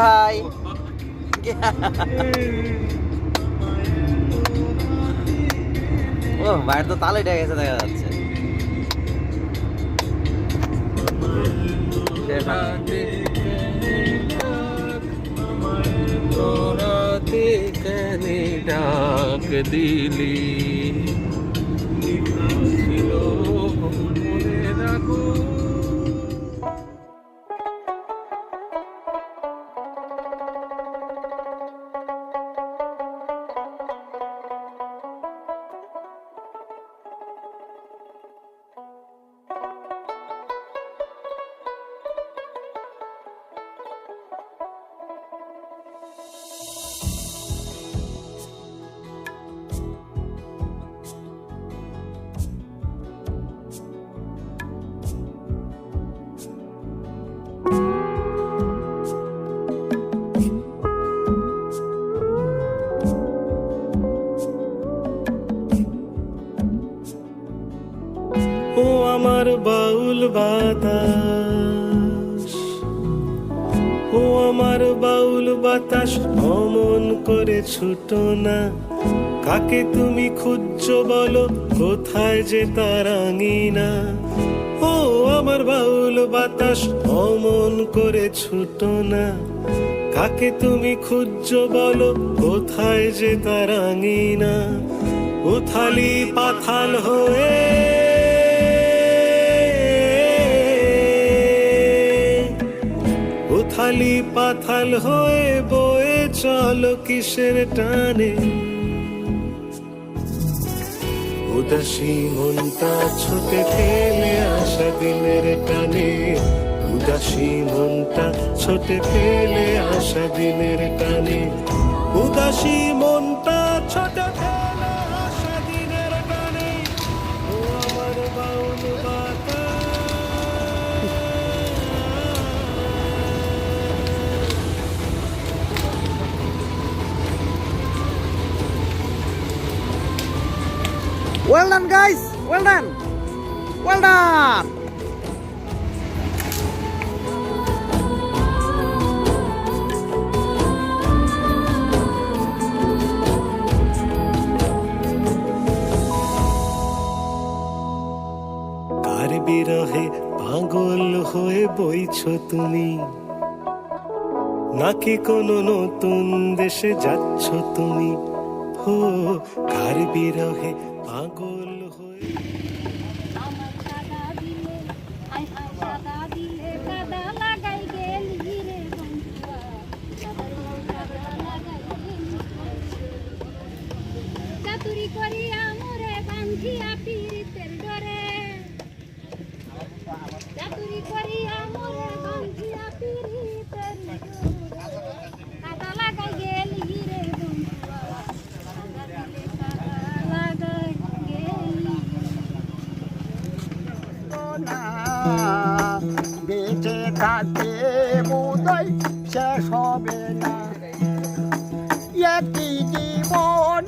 ভাই। ও ভাইয়ের তো তালে ডেকে গেছে দেখা যাচ্ছে। ডাক দিলি। বাউল বাতাস। ও আমার বাউল বাতাস, অমন করে ছুটো না। কাকে তুমি খুঁজছো বলো, কোথায় যে তার আঙিনা ও আমার বাউল বাতাস, অমন করে ছুটো না। কাকে তুমি খুঁজছো বলো, কোথায় যে তার আঙিনা উথালি পাথাল হয়ে উথালি পাথাল হয়ে বয়ে চলো কিসের টানে। উদাসী মনটা ছুটে ফেলে আসা দিনের টানে। উদাসী মনটা ছুটে ফেলে আসা দিনের টানে। উদাসী মনটা Guys. Well done. Well done. বিরহে পাগল হয়ে বইছ তুমি নাকি কোনো নতুন দেশে যাচ্ছ তুমি হো কার বিরহে পাগল হয়ে আমার সাদা দিলে আই আই সাদা দিলে কাদা লাগাই গেলি রে বন্ধুয়া কাদা লাগাই গেলি চাতুরি করিয়া মোরে বান্ধিয়া পীড়িতের ডরে। চাতুরি করিয়া মোরে বান্ধিয়া পীড়িতের বেঁচে থাকতে বোধই শেষ হবে না। একটি জীবন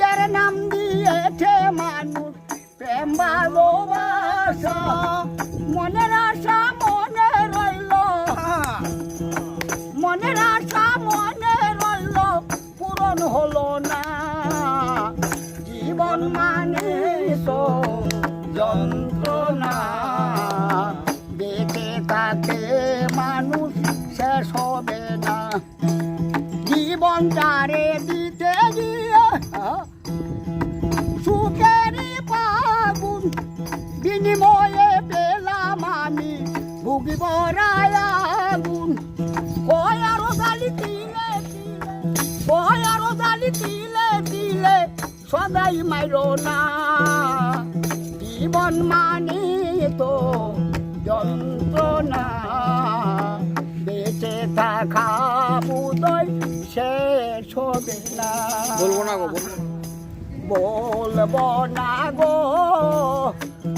এর নাম দিয়েছে মানুষ প্রেম ভালোবাসা। মনের বিনিময়ে পেলাম আমি। ভুগিব আগুন। কয় আরও দিলে দিলে কয় আরও গালি দিলে দিলে সদাই মাইরো না। জীবন মানে তো যন্ত্রণা বেঁচে থাকা বুদয় শেষ হবে না। বলব না গো বলব না গো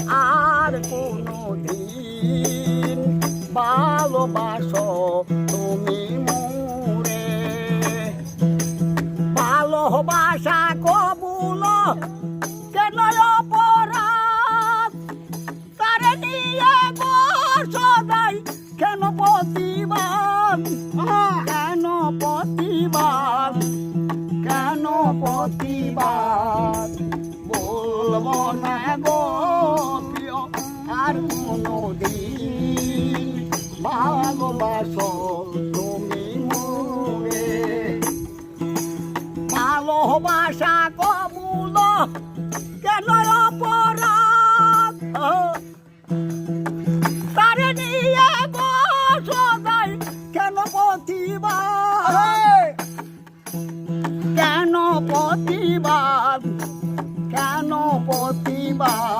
আর কোনো দিন ভালোবাসো তুমি মুরে। ভালোবাসা কবুল কেন কেন প্রতিবাদ? বলব না গো। আর কোনো দিন ভালোবাসো তুমি মনে। ভালোবাসা কবুল কেন অপরাধ? তারে নিয়ে বসাই কেন প্রতিবাদ? কেন প্রতিবাদ? কেন প্রতিবাদ?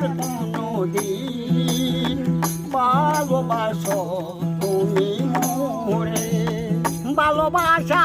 আর কোনো ভালোবাসো তুমি ভালোবাসা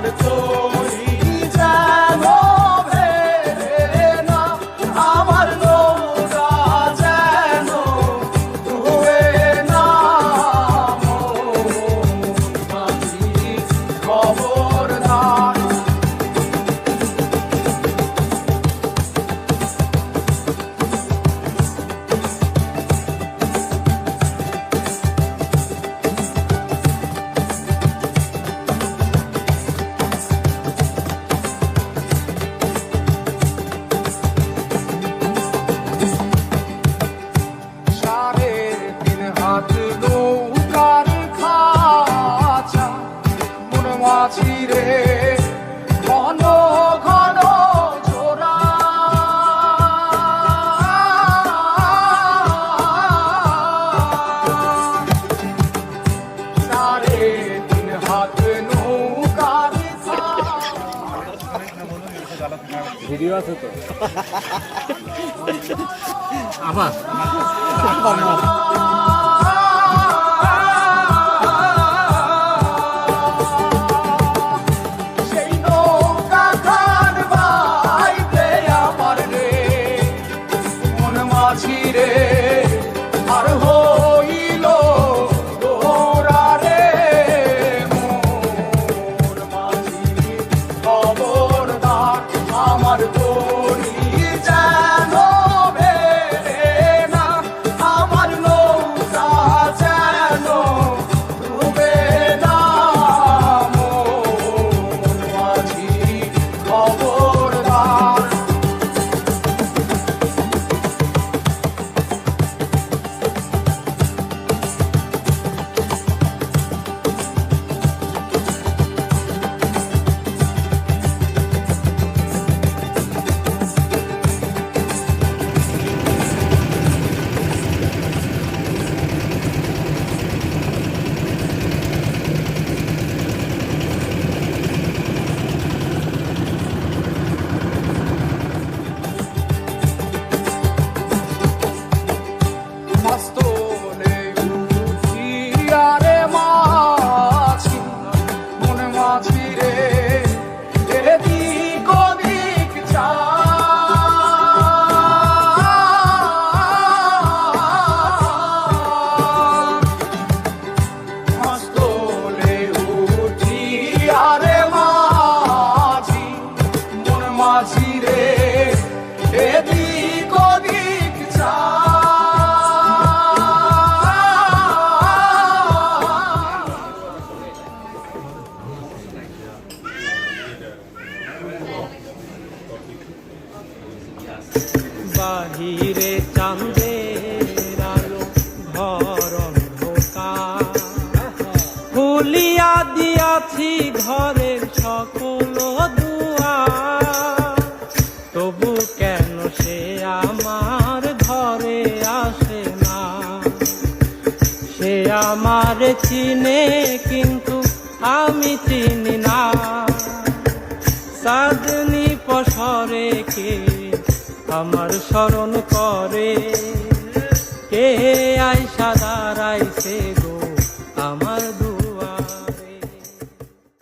heart, it's all. ভিডিও আছে তো? আবার? বাহিরে চান্দে আলো ঘর অন্ধকার খুলিয়া দিয়াছি ঘরের সকল দুয়া। তবু কেন সে আমার ঘরে আসে না? সে আমার চিনে, কিন্তু আমি চিনি না। সাদনি পশরে কে আমার স্মরণ করে। কে আয় সাদা রাইছে